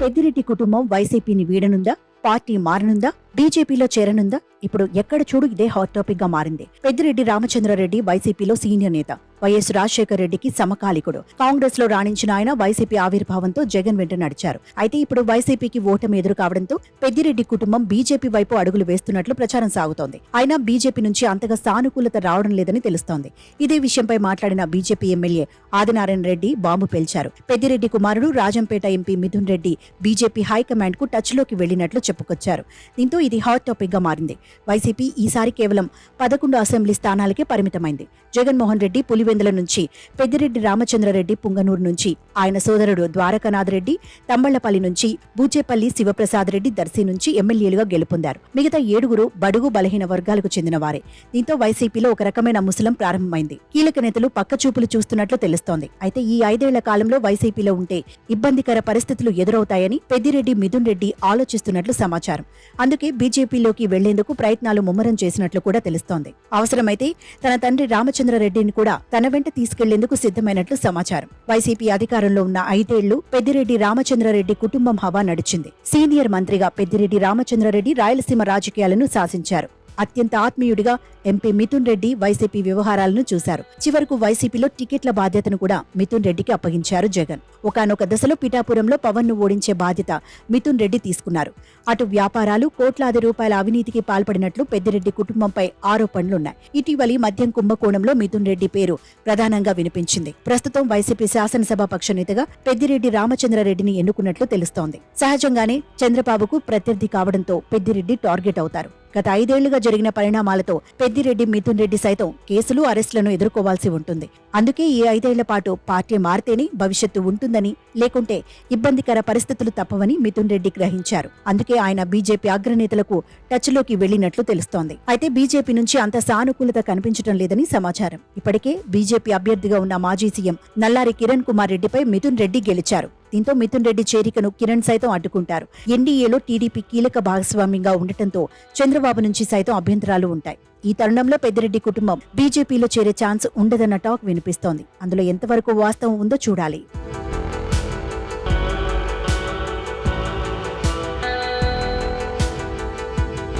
పెద్దిరెడ్డి కుటుంబం వైసీపీని వీడనుందా? పార్టీ మారనుందా? బీజేపీలో చేరనుందా? ఇప్పుడు ఎక్కడ చూడు ఇదే హాట్ టాపిక్గా మారింది. పెద్దిరెడ్డి రామచంద్రారెడ్డి వైసీపీలో సీనియర్ నేత. వైఎస్ రాజశేఖర రెడ్డికి సమకాలికుడు. కాంగ్రెస్లో రాణించిన ఆయన వైసీపీ ఆవిర్భావంతో జగన్ వెంట నడిచారు. అయితే ఇప్పుడు వైసీపీకి ఓటమి ఎదురు కావడంతో పెద్దిరెడ్డి కుటుంబం బీజేపీ వైపు అడుగులు వేస్తున్నట్లు ప్రచారం సాగుతోంది. అయినా బీజేపీ నుంచి అంతగా సానుకూలత రావడం లేదని తెలుస్తోంది. ఇదే విషయంపై మాట్లాడిన BJP MLA Adinarayana Reddy bomb పేల్చారు. Peddireddy కుమారుడు రాజంపేట ఎంపీ మిథున్ రెడ్డి బీజేపీ హైకమాండ్కు టచ్లోకి వెళ్ళినట్లు చెప్పుకొచ్చారు. దీంతో ఇది హాట్ టాపిక్గా మారింది. వైసీపీ ఈసారి కేవలం పదకొండు అసెంబ్లీ స్థానాలకే పరిమితమైంది. జగన్మోహన్ రెడ్డి పులివెందుల నుంచి పెద్దిరెడ్డి రామచంద్రరెడ్డి పుంగనూరు నుంచి. ఆయన సోదరుడు ద్వారకానాథ్ రెడ్డి తంబళ్ళపల్లి నుంచి బూచేపల్లి శివప్రసాద్ రెడ్డి దర్శి నుంచి ఎమ్మెల్యేలుగా గెలుపొందారు. మిగతా ఏడుగురు బడుగు బలహీన వర్గాలకు చెందిన వారే దీంతో వైసీపీలో ఒక రకమైన ముసలం ప్రారంభమైంది. కీలక నేతలు పక్కచూపులు చూస్తున్నట్లు తెలుస్తోంది. అయితే ఈ ఐదేళ్ళ కాలంలో వైసీపీలో ఉంటే ఇబ్బందికర పరిస్థితులు ఎదురవుతాయని పెద్దిరెడ్డి మిథున్ రెడ్డి ఆలోచిస్తున్నట్లు సమాచారం. అందుకే బీజేపీలోకి వెళ్ళేందుకు ప్రయత్నాలు ముమ్మరం చేసినట్లు కూడా తెలుస్తోంది. అవసరమైతే తన తండ్రి రామచంద్రరెడ్డిని కూడా తన వెంట తీసుకెళ్ళేందుకు సిద్ధమైనట్లు సమాచారం. వైసీపీ అధికారంలో ఉన్న ఐదేళ్ళు పెద్దిరెడ్డి రామచంద్రరెడ్డి కుటుంబం హవా నడిచింది. సీనియర్ మంత్రిగా పెద్దిరెడ్డి రామచంద్రరెడ్డి రాయలసీమ రాజకీయాలను శాసించారు. అత్యంత ఆత్మీయుడిగా ఎంపీ మిథున్ రెడ్డి వైసీపీ వ్యవహారాలను చూశారు. చివరకు వైసీపీలో టికెట్ల బాధ్యతను కూడా మిథున్ రెడ్డికి అప్పగించారు జగన్. ఒకానొక దశలో పిఠాపురంలో పవన్ను ఓడించే బాధ్యత మిథున్ రెడ్డి తీసుకున్నారు. అటు వ్యాపారాలు కోట్లాది రూపాయల అవినీతికి పాల్పడినట్లు పెద్దిరెడ్డి కుటుంబంపై ఆరోపణలున్నాయి. ఇటీవలి మద్యం కుంభకోణంలో మిథున్ రెడ్డి పేరు ప్రధానంగా వినిపించింది. ప్రస్తుతం వైసీపీ శాసనసభ పక్ష నేతగా పెద్దిరెడ్డి రామచంద్రారెడ్డిని ఎన్నుకున్నట్లు తెలుస్తోంది. సహజంగానే చంద్రబాబుకు ప్రత్యర్థి కావడంతో పెద్దిరెడ్డి టార్గెట్ అవుతారు. గత ఐదేళ్ళుగా జరిగిన పరిణామాలతో పెద్దిరెడ్డి మిథున్ రెడ్డి సైతం కేసులు అరెస్టులను ఎదుర్కోవాల్సి ఉంటుంది. అందుకే ఈ ఐదేళ్ళ పాటు పార్టీ మారితేనే భవిష్యత్తు ఉంటుందని లేకుంటే ఇబ్బందికర పరిస్థితులు తప్పవని మిథున్ రెడ్డి గ్రహించారు. అందుకే ఆయన బీజేపీ అగ్రనేతలకు టచ్లోకి వెళ్ళినట్లు తెలుస్తోంది. అయితే బీజేపీ నుంచి అంత సానుకూలత కనిపించడం లేదని సమాచారం. ఇప్పటికే బీజేపీ అభ్యర్థిగా ఉన్న మాజీ సీఎం నల్లారి కిరణ్ కుమార్ రెడ్డిపై మిథున్ రెడ్డి గెలిచారు. దీంతో మిథున్ రెడ్డి చేరికను కిరణ్ సైతం అడ్డుకుంటారు. ఎన్డీఏలో టీడీపీ కీలక భాగస్వామ్యంగా ఉండటంతో చంద్రబాబు నుంచి సైతం అభ్యంతరాలు ఉంటాయి. ఈ తరుణంలో పెద్దిరెడ్డి కుటుంబం బీజేపీలో చేరే ఛాన్స్ ఉండదన్న టాక్ వినిపిస్తోంది. అందులో ఎంతవరకు వాస్తవం ఉందో చూడాలి.